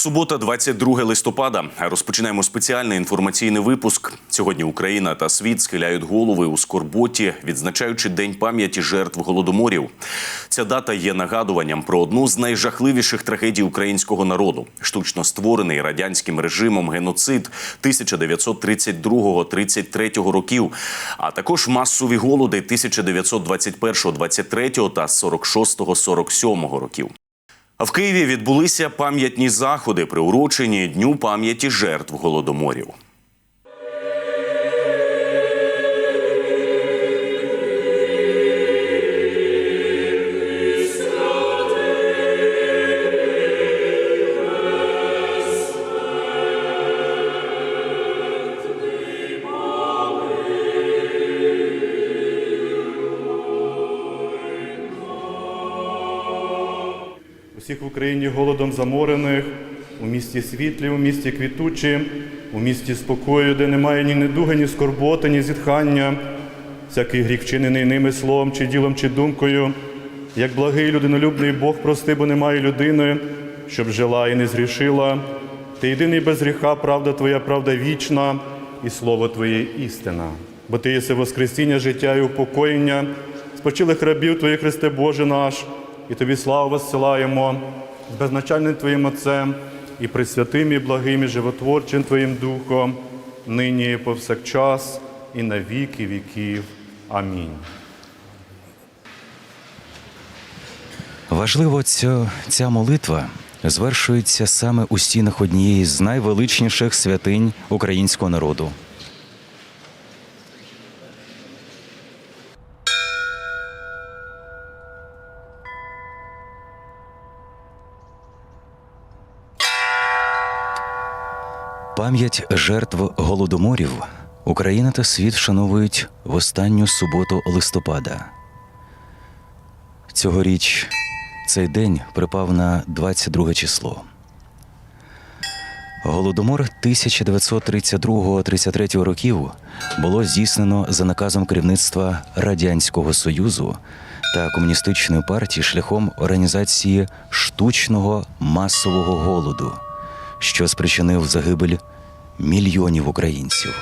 Субота, 22 листопада. Розпочинаємо спеціальний інформаційний випуск. Сьогодні Україна та світ схиляють голови у скорботі, відзначаючи День пам'яті жертв голодоморів. Ця дата є нагадуванням про одну з найжахливіших трагедій українського народу штучно створений радянським режимом геноцид 1932-33 років, а також масові голоди 1921, 23 та 46, 47 років. В Києві відбулися пам'ятні заходи, приурочені Дню пам'яті жертв голодоморів. Усіх в Україні голодом заморених, у місті світлі, у місті квітучі, у місті спокою, де немає ні недуги, ні скорботи, ні зітхання, всякий гріх вчинений ними словом, чи ділом, чи думкою. Як благий людинолюбний Бог прости, бо немає людини, щоб жила і не зрішила. Ти єдиний без гріха, правда Твоя, правда вічна, і слово Твоє істина. Бо Ти єси Воскресіння, життя і упокоєння, спочилих рабів Твоїх, Христе Боже наш, і Тобі славу воссилаємо з безначальним Твоїм Отцем і присвятим, і благим, і животворчим Твоїм Духом, нині і повсякчас, і на віки віків. Амінь. Важливо, ця, ця молитва звершується саме у стінах однієї з найвеличніших святинь українського народу. Пам'ять жертв голодоморів Україна та світ вшановують в останню суботу листопада. Цьогоріч цей день припав на 22 число. Голодомор 1932-33 років було здійснено за наказом керівництва Радянського Союзу та комуністичної партії шляхом організації штучного масового голоду, що спричинив загибель мільйонів українців.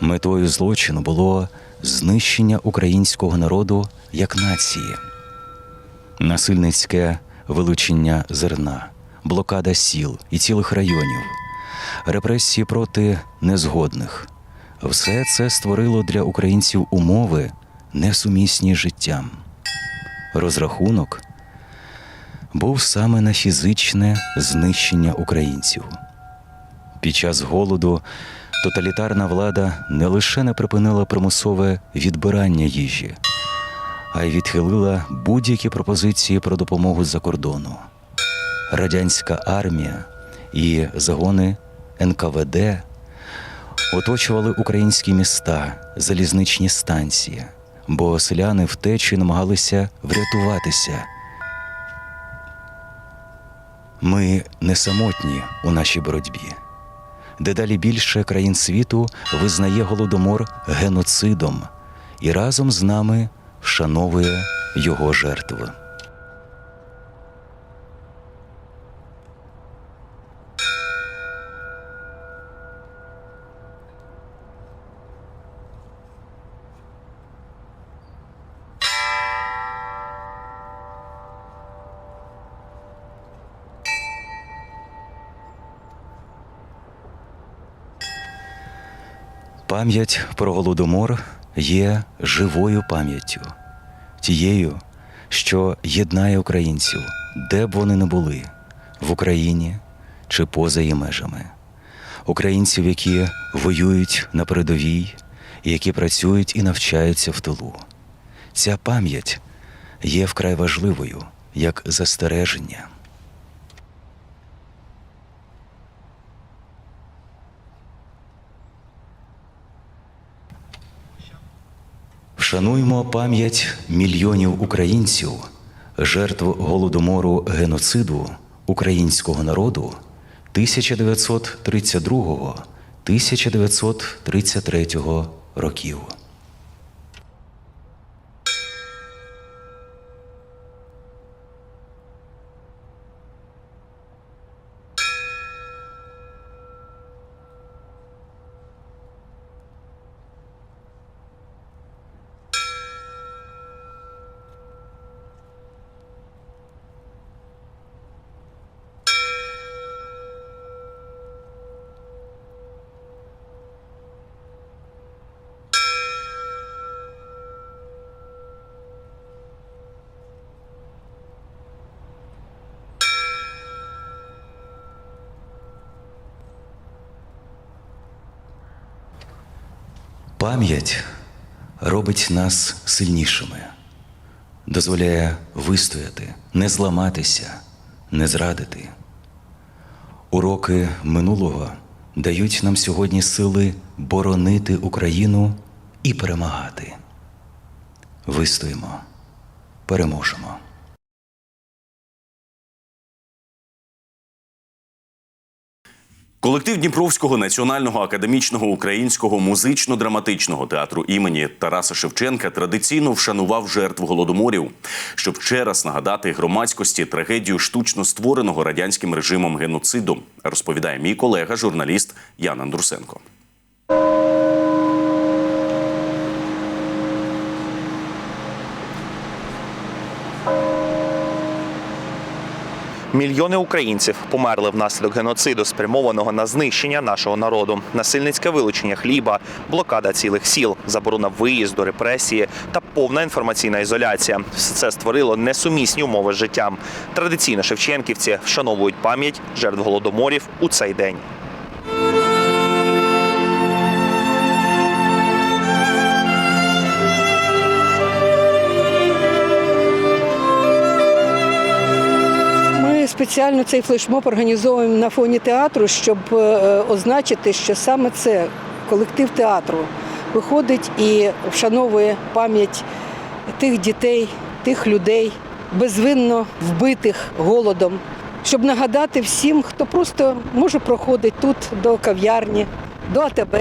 Метою злочину було знищення українського народу як нації, насильницьке вилучення зерна, блокада сіл і цілих районів, репресії проти незгодних. Все це створило для українців умови, несумісні з життям. Розрахунок був саме на фізичне знищення українців. Під час голоду тоталітарна влада не лише не припинила примусове відбирання їжі, а й відхилила будь-які пропозиції про допомогу з-за кордону. Радянська армія і загони НКВД оточували українські міста, залізничні станції, бо селяни втечі намагалися врятуватися. Ми не самотні у нашій боротьбі. Дедалі більше країн світу визнає голодомор геноцидом і разом з нами вшановує його жертви. Пам'ять про голодомор є живою пам'яттю, тією, що єднає українців, де б вони не були, в Україні чи поза її межами. Українців, які воюють на передовій, які працюють і навчаються в тилу. Ця пам'ять є вкрай важливою як застереження. Вшануймо пам'ять мільйонів українців, жертв голодомору геноциду українського народу 1932-1933 років. Пам'ять робить нас сильнішими, дозволяє вистояти, не зламатися, не зрадити. Уроки минулого дають нам сьогодні сили боронити Україну і перемагати. Вистоїмо, переможемо. Колектив Дніпровського національного академічного українського музично-драматичного театру імені Тараса Шевченка традиційно вшанував жертв голодоморів, щоб ще раз нагадати громадськості трагедію штучно створеного радянським режимом геноциду, розповідає мій колега, журналіст Ян Андрусенко. Мільйони українців померли внаслідок геноциду, спрямованого на знищення нашого народу, насильницьке вилучення хліба, блокада цілих сіл, заборона виїзду, репресії та повна інформаційна ізоляція. Все це створило несумісні умови з життям. Традиційно шевченківці вшановують пам'ять жертв голодоморів у цей день. Спеціально цей флешмоб організовуємо на фоні театру, щоб е, означити, що саме це колектив театру виходить і вшановує пам'ять тих дітей, тих людей, безвинно вбитих голодом, щоб нагадати всім, хто просто може проходить тут до кав'ярні, до АТБ,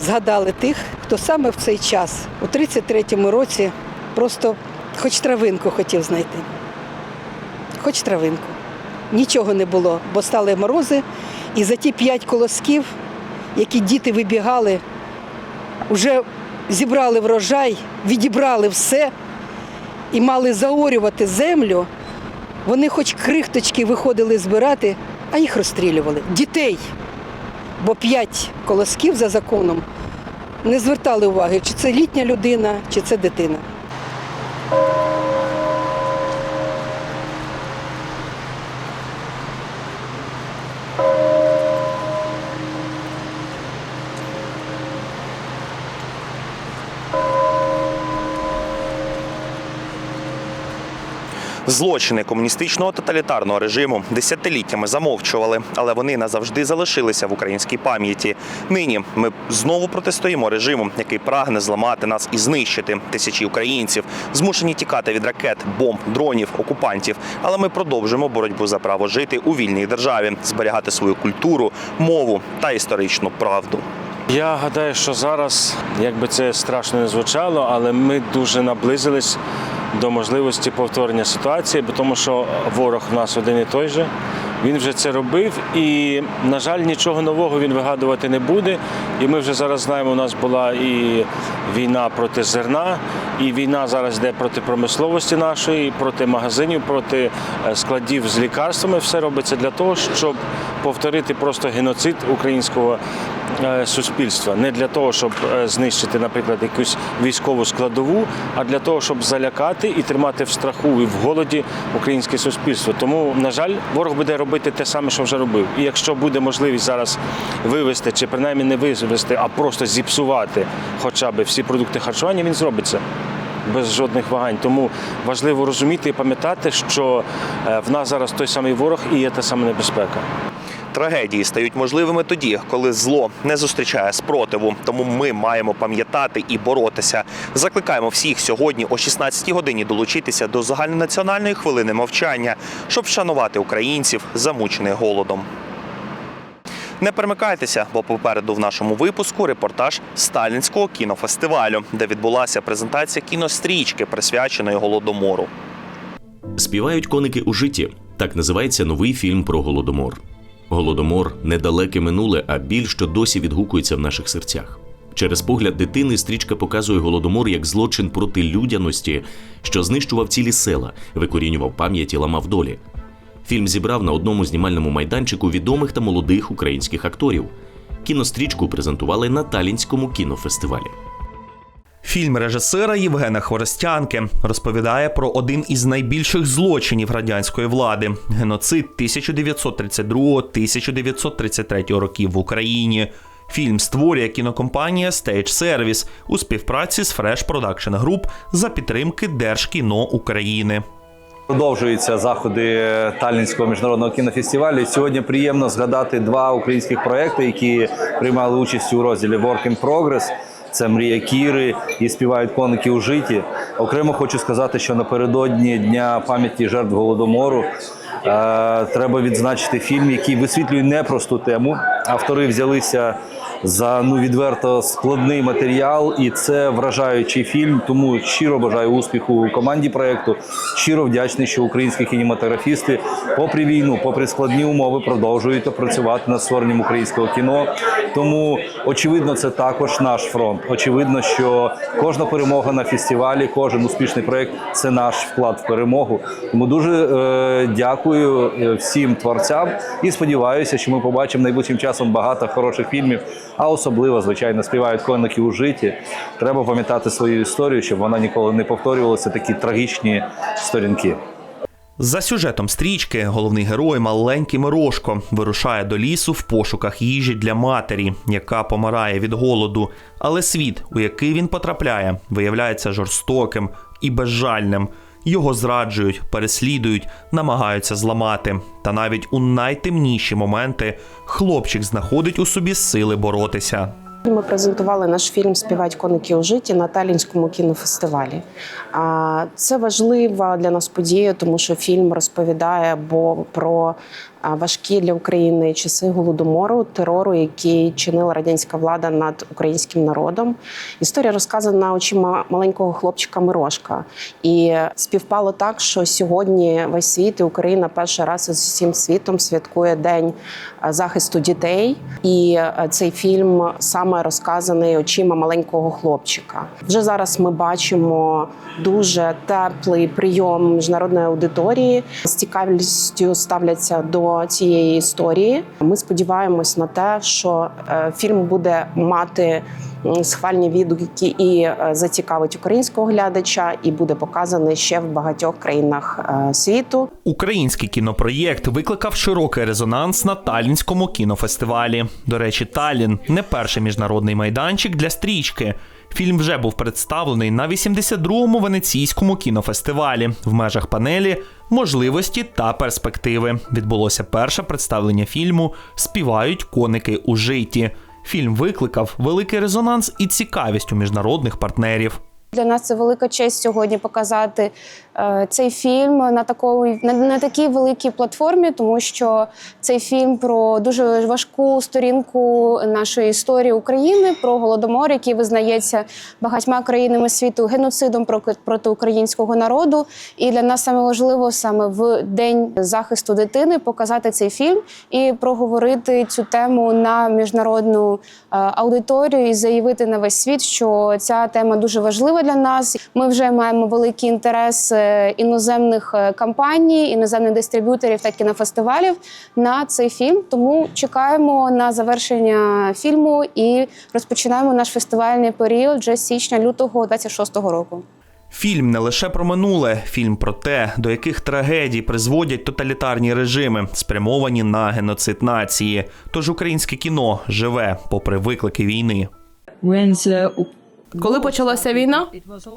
згадали тих, хто саме в цей час, у 33-му році, просто хоч травинку хотів знайти хоч травинку. Нічого не було, бо стали морози, і за ті п'ять колосків, які діти вибігали, вже зібрали врожай, відібрали все і мали заорювати землю. Вони хоч крихточки виходили збирати, а їх розстрілювали. Дітей. Бо п'ять колосків за законом не звертали уваги, чи це літня людина, чи це дитина. Злочини комуністичного тоталітарного режиму десятиліттями замовчували, але вони назавжди залишилися в українській пам'яті. Нині ми знову протистоїмо режиму, який прагне зламати нас і знищити. Тисячі українців змушені тікати від ракет, бомб, дронів, окупантів. Але ми продовжуємо боротьбу за право жити у вільній державі, зберігати свою культуру, мову та історичну правду. Я гадаю, що зараз, як би це страшно не звучало, але ми дуже наблизились до можливості повторення ситуації, бо тому що ворог в нас один і той же. Він вже це робив, і, на жаль, нічого нового він вигадувати не буде. І ми вже зараз знаємо, у нас була і війна проти зерна, і війна зараз йде проти промисловості нашої, проти магазинів, проти е, складів з лікарствами. Все робиться для того, щоб повторити просто геноцид українського е, суспільства. Не для того, щоб е, знищити, наприклад, якусь військову складову, а для того, щоб залякати і тримати в страху і в голоді українське суспільство. Тому, на жаль, ворог буде робити те саме, що вже робив. І якщо буде можливість зараз вивести, чи принаймні не вивести, а просто зіпсувати хоча б всі продукти харчування, він зробить це. Без жодних вагань. Тому важливо розуміти і пам'ятати, що е, в нас зараз той самий ворог і є та сама небезпека. Трагедії стають можливими тоді, коли зло не зустрічає спротиву. Тому ми маємо пам'ятати і боротися. Закликаємо всіх сьогодні о 16-й годині долучитися до загальнонаціональної хвилини мовчання, щоб вшанувати українців, замучених голодом. Не перемикайтеся, бо попереду в нашому випуску репортаж Сталінського кінофестивалю, де відбулася презентація кінострічки, присвяченої голодомору. Співають коники у житті. Так називається новий фільм про голодомор. Голодомор недалеке минуле, а біль, що досі відгукується в наших серцях. Через погляд дитини стрічка показує голодомор як злочин проти людяності, що знищував цілі села, викорінював пам'ять і ламав долі. Фільм зібрав на одному знімальному майданчику відомих та молодих українських акторів. Кінострічку презентували на Талінському кінофестивалі. Фільм режисера Євгена Хворостянки розповідає про один із найбільших злочинів радянської влади геноцид 1932-1933 років в Україні. Фільм створює кінокомпанія Stage Service у співпраці з Fresh Production Group за підтримки Держкіно України. Продовжуються заходи Таллінського міжнародного кінофестивалю. Сьогодні приємно згадати два українських проекти, які приймали участь у розділі Work in Progress. Це мрія Кіри і співають коники у житті. Окремо хочу сказати, що напередодні дня пам'яті жертв голодомору е, треба відзначити фільм, який висвітлює непросту тему. Автори взялися за ну відверто складний матеріал, і це вражаючий фільм. Тому щиро бажаю успіху команді проекту. Щиро вдячний, що українські кінематографісти, попри війну, попри складні умови, продовжують працювати над створенням українського кіно. Тому очевидно, це також наш фронт. Очевидно, що кожна перемога на фестивалі, кожен успішний проект це наш вклад в перемогу. Тому дуже е, дякую е, всім творцям і сподіваюся, що ми побачимо найближчим часом багато хороших фільмів. А особливо, звичайно, співають коники у житті. Треба пам'ятати свою історію, щоб вона ніколи не повторювалася. Такі трагічні сторінки. За сюжетом стрічки головний герой маленький Мирошко вирушає до лісу в пошуках їжі для матері, яка помирає від голоду. Але світ, у який він потрапляє, виявляється жорстоким і безжальним. Його зраджують, переслідують, намагаються зламати. Та навіть у найтемніші моменти хлопчик знаходить у собі сили боротися. Ми презентували наш фільм Співать коники у житті на Талінському кінофестивалі. Це важлива для нас подія, тому що фільм розповідає про важкі для України часи голодомору, терору, який чинила радянська влада над українським народом. Історія розказана очима маленького хлопчика Мирошка. І співпало так, що сьогодні весь світ і Україна перший раз із всім світом святкує День захисту дітей. І цей фільм саме розказаний очима маленького хлопчика. Вже зараз ми бачимо дуже теплий прийом міжнародної аудиторії. З цікавістю ставляться до цієї історії. Ми сподіваємось на те, що е, фільм буде мати схвальні відгуки і е, зацікавить українського глядача, і буде показаний ще в багатьох країнах е, світу. Український кінопроєкт викликав широкий резонанс на Таллінському кінофестивалі. До речі, Таллін не перший міжнародний майданчик для стрічки. Фільм вже був представлений на 82-му венеційському кінофестивалі в межах панелі Можливості та перспективи. Відбулося перше представлення фільму Співають коники у житті. Фільм викликав великий резонанс і цікавість у міжнародних партнерів. Для нас це велика честь сьогодні показати цей фільм на такої на, на такій великій платформі, тому що цей фільм про дуже важку сторінку нашої історії України, про голодомор, який визнається багатьма країнами світу геноцидом проти українського народу. І для нас саме важливо саме в день захисту дитини показати цей фільм і проговорити цю тему на міжнародну е, аудиторію і заявити на весь світ, що ця тема дуже важлива для нас. Ми вже маємо великий інтерес е, іноземних е, компаній, іноземних дистриб'юторів та кінофестивалів на цей фільм. Тому чекаємо на завершення фільму і розпочинаємо наш фестивальний період вже з січня-лютого 26-го року. Фільм не лише про минуле, фільм про те, до яких трагедій призводять тоталітарні режими, спрямовані на геноцид нації. Тож українське кіно живе попри виклики війни. Коли почалася війна,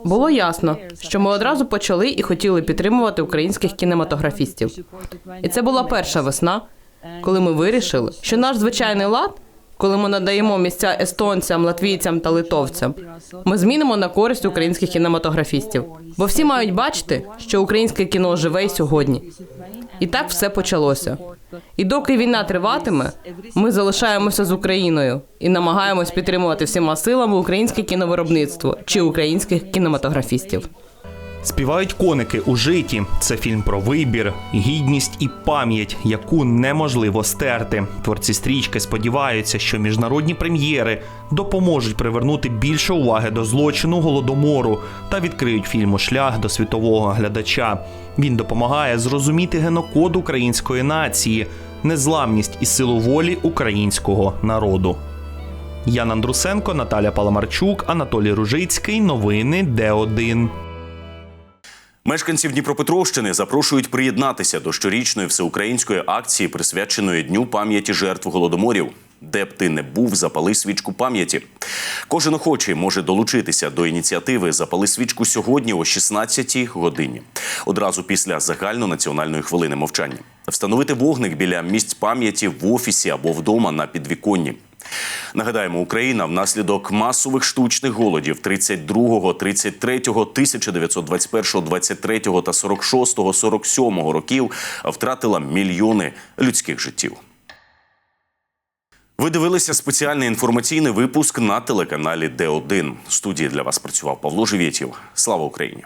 було ясно, що ми одразу почали і хотіли підтримувати українських кінематографістів. І це була перша весна, коли ми вирішили, що наш звичайний лад, коли ми надаємо місця естонцям, латвійцям та литовцям, ми змінимо на користь українських кінематографістів. Бо всі мають бачити, що українське кіно живе й сьогодні. І так все почалося. І доки війна триватиме, ми залишаємося з Україною і намагаємось підтримувати всіма силами українське кіновиробництво чи українських кінематографістів. Співають коники у житті. Це фільм про вибір, гідність і пам'ять, яку неможливо стерти. Творці стрічки сподіваються, що міжнародні прем'єри допоможуть привернути більше уваги до злочину голодомору та відкриють фільму шлях до світового глядача. Він допомагає зрозуміти генокод української нації, незламність і силу волі українського народу. Ян Андрусенко, Наталя Паламарчук, Анатолій Ружицький. Новини Д1. Мешканців Дніпропетровщини запрошують приєднатися до щорічної всеукраїнської акції, присвяченої Дню пам'яті жертв голодоморів. Де б ти не був, запали свічку пам'яті. Кожен охочий може долучитися до ініціативи Запали свічку сьогодні о 16-й годині, одразу після загальнонаціональної хвилини мовчання. Встановити вогник біля місць пам'яті в офісі або вдома на підвіконні. Нагадаємо, Україна внаслідок масових штучних голодів 32-го, 33-го, 1921-го, 23-го та 46-го, 47-го років втратила мільйони людських життів. Ви дивилися спеціальний інформаційний випуск на телеканалі Д1. В студії для вас працював Павло Живєтєв. Слава Україні!